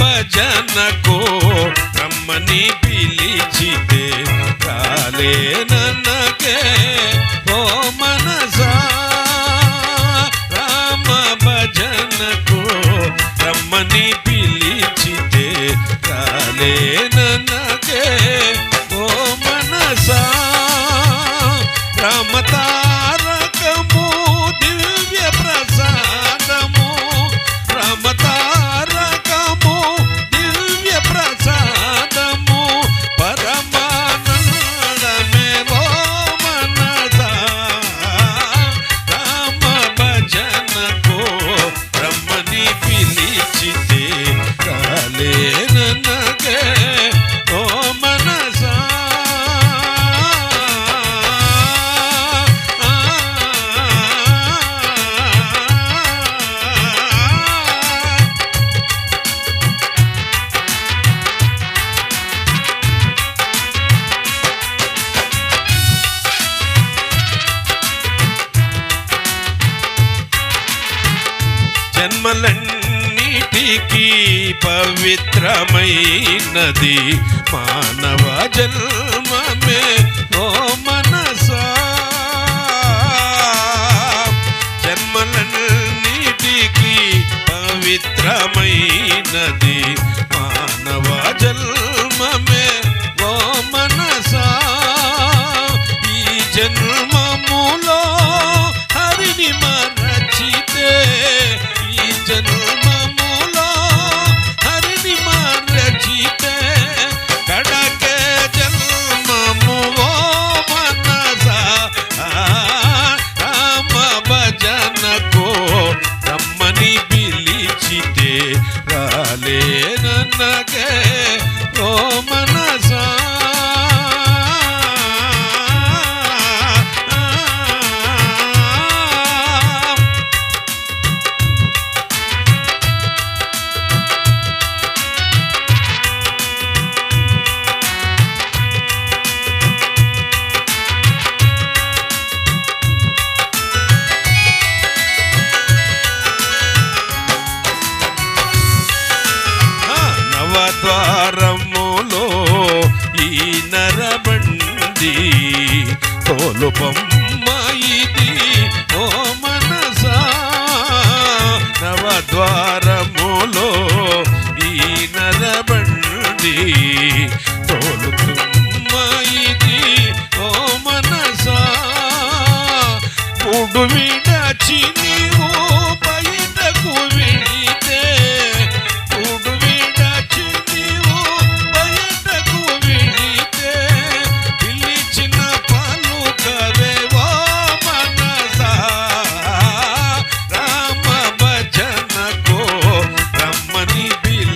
భజనకో రమ్మని పిలిచితే కాలే నన్నకే. ఓ మనసా రామ భజనకో రమ్మని పిలిచితే కాలే నన్నకే. అందరికీ పవిత్రమైనది మానవ జన్మమే ఓ మనసా. జన్మలన్నిటికీ పవిత్రమైనది మానవ జన్మమే ఓ మనస. ఈ జన్మములో హరిని మా బండి తోలుపం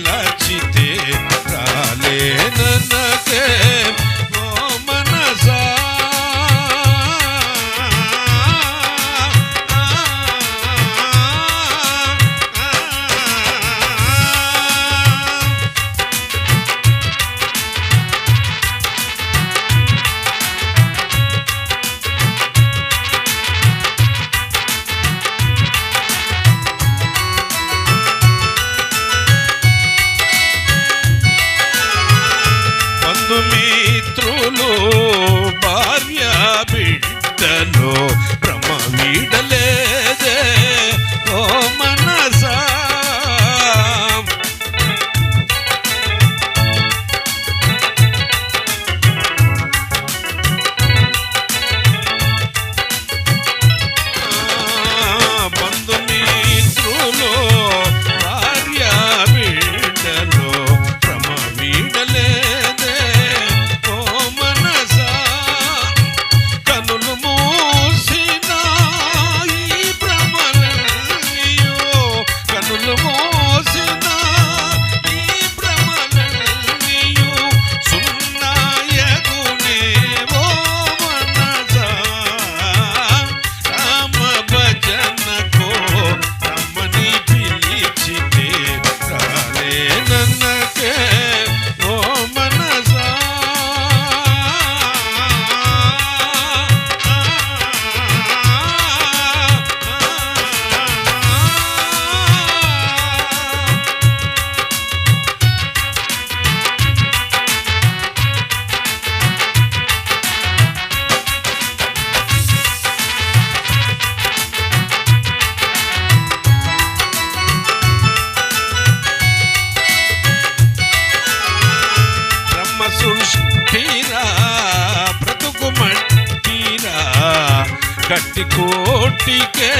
నచ్చితే రాలేనన్నదే. సృష్టిరా బ్రతుకు మట్టిరా గట్టి కోటికే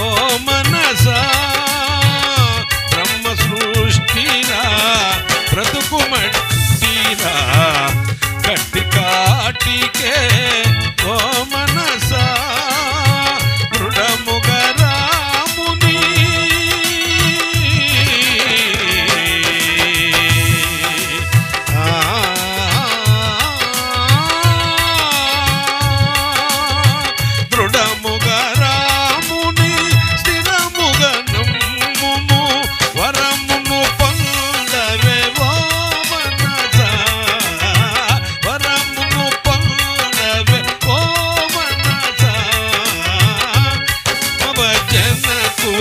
ఓ భజనకు